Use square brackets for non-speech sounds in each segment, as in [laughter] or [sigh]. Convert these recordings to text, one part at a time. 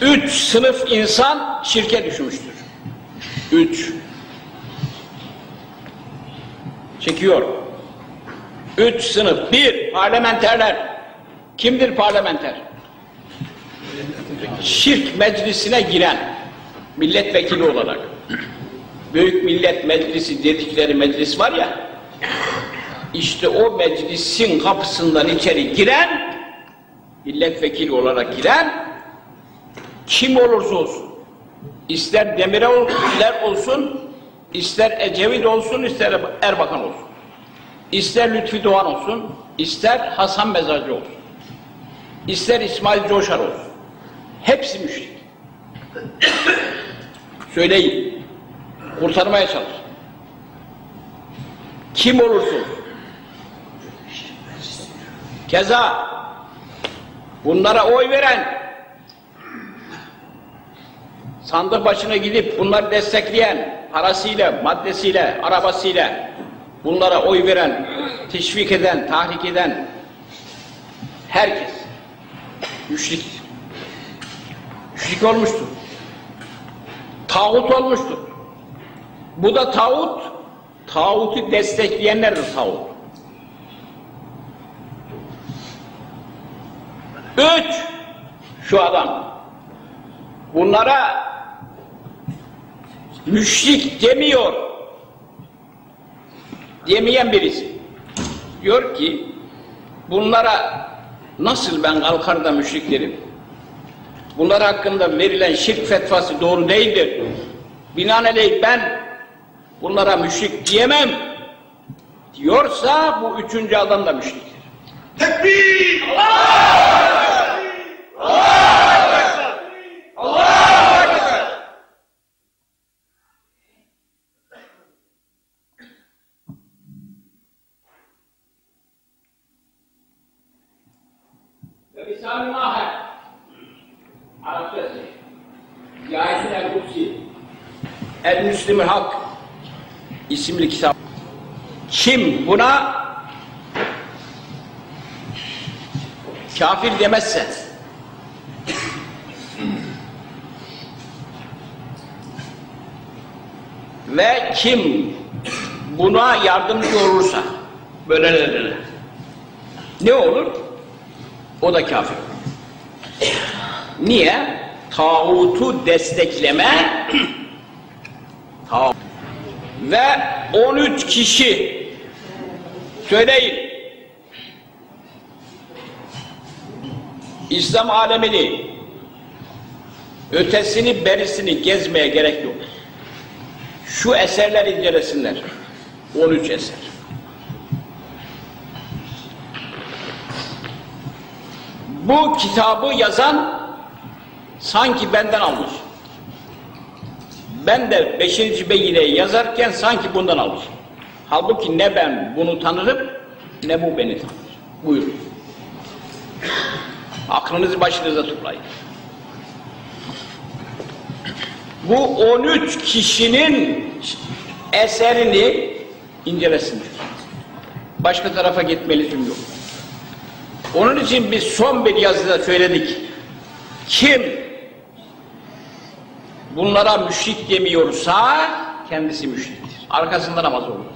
Üç sınıf insan şirke düşmüştür. Üç. Çekiyor. Üç sınıf. Bir, parlamenterler. Kimdir parlamenter? Şirk meclisine giren milletvekili olarak. Büyük Millet Meclisi dedikleri meclis var ya, işte o meclisin kapısından içeri giren, milletvekili olarak giren, kim olursa olsun, ister Demirel olsun, ister Ecevit olsun, ister Erbakan olsun, ister Lütfi Doğan olsun, ister Hasan Mezarcı olsun, ister İsmail Coşar olsun, hepsi müşrik. Söyleyin, kurtarmaya çalış. Kim olursun, Keza bunlara oy veren, sandık başına gidip bunları destekleyen, parasıyla, maddesiyle, arabasıyla bunlara oy veren, teşvik eden, tahrik eden herkes müşrik. Müşrik olmuştur. Tağut olmuştur. Bu da tağut, tağutu destekleyenlerdir tağut. Üç, şu adam. Bunlara müşrik demiyor. Demeyen birisi. Diyor ki, bunlara nasıl ben kalkar da müşrik derim? Bunlar hakkında verilen şirk fetvası doğru değildir. Binaenaleyh ben bunlara müşrik diyemem diyorsa bu üçüncü adam da müşriktir. Tekbir! Allah! İsimli kitap kim buna kafir demezse ve kim buna yardımcı olursa böylelerine ne olur? O da kafir. Niye? Tağutu destekleme [clears throat] tağut. Ve 13 kişi söyleyin İslam alemini ötesini berisini gezmeye gerek yok. Şu eserler incelesinler. 13 eser. Bu kitabı yazan sanki benden almış. Ben de 5. beyineyi yazarken sanki bundan almış. Halbuki ne ben bunu tanırım ne bu beni tanır. Buyurun. Aklınızı başınıza toplayın. Bu 13 kişinin eserini incelesinler. Başka tarafa gitme lüzum yok. Onun için biz son bir yazıda söyledik. Kim bunlara müşrik demiyorsa kendisi müşriktir. Arkasında namaz olmaz.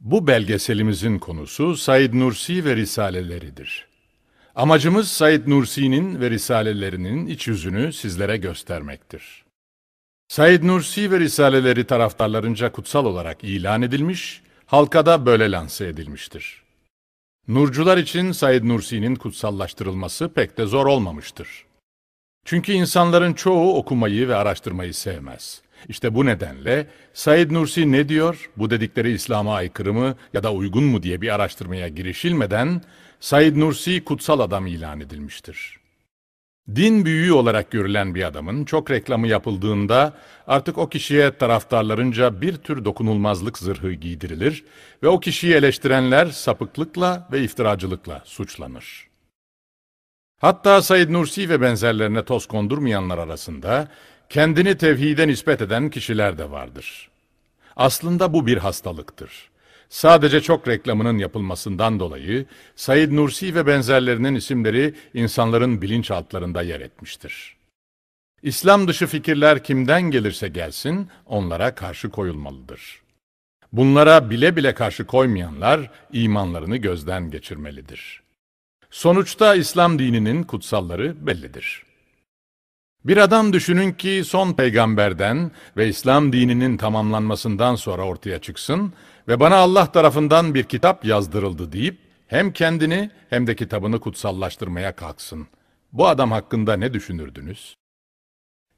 Bu belgeselimizin konusu Said Nursi ve Risaleleridir. Amacımız Said Nursi'nin ve Risalelerinin iç yüzünü sizlere göstermektir. Said Nursi ve Risaleleri taraftarlarınca kutsal olarak ilan edilmiş, halka da böyle lanse edilmiştir. Nurcular için Said Nursi'nin kutsallaştırılması pek de zor olmamıştır. Çünkü insanların çoğu okumayı ve araştırmayı sevmez. İşte bu nedenle Said Nursi ne diyor, bu dedikleri İslam'a aykırı mı ya da uygun mu diye bir araştırmaya girişilmeden Said Nursi kutsal adam ilan edilmiştir. Din büyüğü olarak görülen bir adamın çok reklamı yapıldığında artık o kişiye taraftarlarınca bir tür dokunulmazlık zırhı giydirilir ve o kişiyi eleştirenler sapıklıkla ve iftiracılıkla suçlanır. Hatta Said Nursi ve benzerlerine toz kondurmayanlar arasında kendini tevhide nispet eden kişiler de vardır. Aslında bu bir hastalıktır. Sadece çok reklamının yapılmasından dolayı Said Nursi ve benzerlerinin isimleri insanların bilinçaltlarında yer etmiştir. İslam dışı fikirler kimden gelirse gelsin onlara karşı koyulmalıdır. Bunlara bile bile karşı koymayanlar imanlarını gözden geçirmelidir. Sonuçta İslam dininin kutsalları bellidir. Bir adam düşünün ki son peygamberden ve İslam dininin tamamlanmasından sonra ortaya çıksın ve bana Allah tarafından bir kitap yazdırıldı deyip hem kendini hem de kitabını kutsallaştırmaya kalksın. Bu adam hakkında ne düşünürdünüz?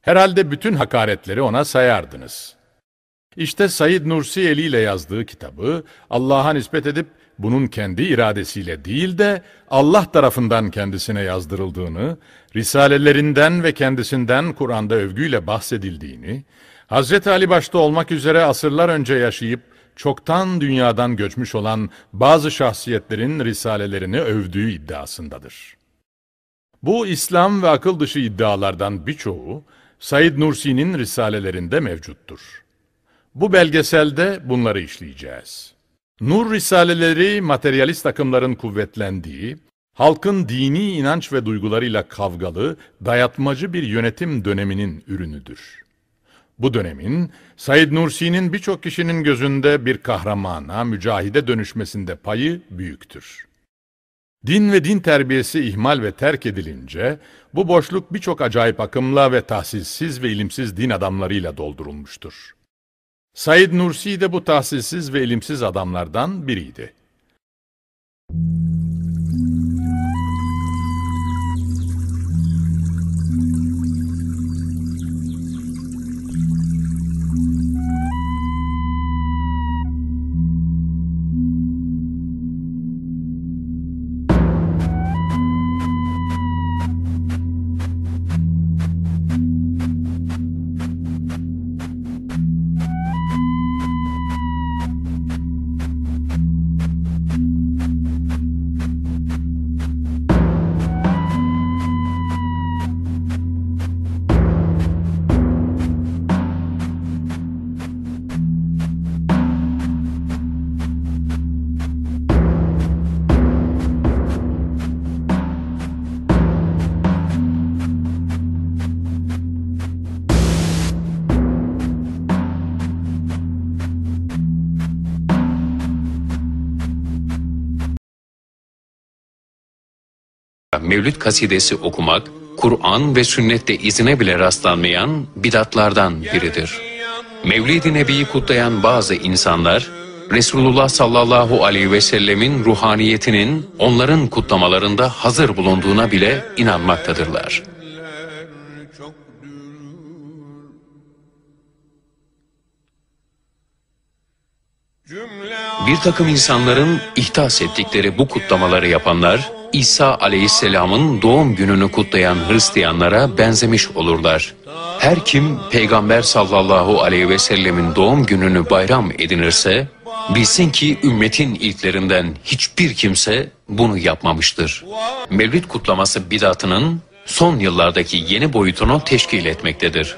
Herhalde bütün hakaretleri ona sayardınız. İşte Said Nursi eliyle yazdığı kitabı Allah'a nispet edip bunun kendi iradesiyle değil de Allah tarafından kendisine yazdırıldığını, risalelerinden ve kendisinden Kur'an'da övgüyle bahsedildiğini, Hz. Ali başta olmak üzere asırlar önce yaşayıp çoktan dünyadan göçmüş olan bazı şahsiyetlerin risalelerini övdüğü iddiasındadır. Bu İslam ve akıl dışı iddialardan birçoğu Said Nursi'nin risalelerinde mevcuttur. Bu belgeselde bunları işleyeceğiz. Nur risaleleri materyalist akımların kuvvetlendiği, halkın dini inanç ve duygularıyla kavgalı, dayatmacı bir yönetim döneminin ürünüdür. Bu dönemin Said Nursi'nin birçok kişinin gözünde bir kahramana, mücahide dönüşmesinde payı büyüktür. Din ve din terbiyesi ihmal ve terk edilince bu boşluk birçok acayip akımla ve tahsilsiz ve ilimsiz din adamlarıyla doldurulmuştur. Said Nursi de bu tahsilsiz ve ilimsiz adamlardan biriydi. Mevlüt kasidesi okumak, Kur'an ve sünnette izine bile rastlanmayan bidatlardan biridir. Mevlid-i Nebi'yi kutlayan bazı insanlar, Resulullah sallallahu aleyhi ve sellemin ruhaniyetinin onların kutlamalarında hazır bulunduğuna bile inanmaktadırlar. Bir takım insanların ihtas ettikleri bu kutlamaları yapanlar, İsa aleyhisselamın doğum gününü kutlayan Hristiyanlara benzemiş olurlar. Her kim Peygamber sallallahu aleyhi ve sellemin doğum gününü bayram edinirse, bilsin ki ümmetin ilklerinden hiçbir kimse bunu yapmamıştır. Mevlid kutlaması bidatının son yıllardaki yeni boyutunu teşkil etmektedir.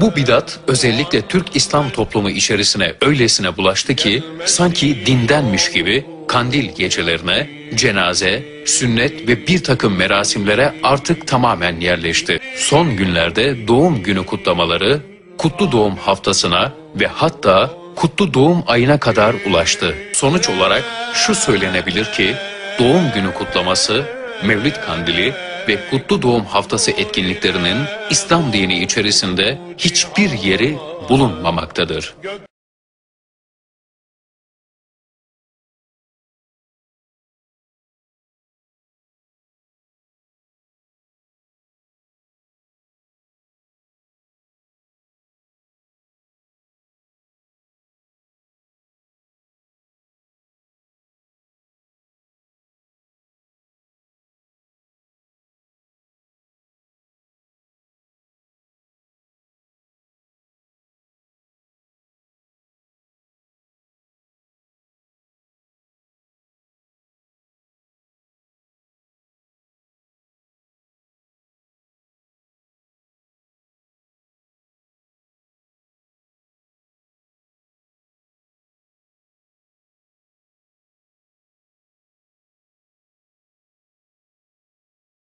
Bu bidat özellikle Türk İslam toplumu içerisine öylesine bulaştı ki sanki dindenmiş gibi kandil gecelerine, cenaze, sünnet ve bir takım merasimlere artık tamamen yerleşti. Son günlerde doğum günü kutlamaları, kutlu doğum haftasına ve hatta kutlu doğum ayına kadar ulaştı. Sonuç olarak şu söylenebilir ki doğum günü kutlaması, Mevlid Kandili ve Kutlu Doğum Haftası etkinliklerinin İslam dini içerisinde hiçbir yeri bulunmamaktadır.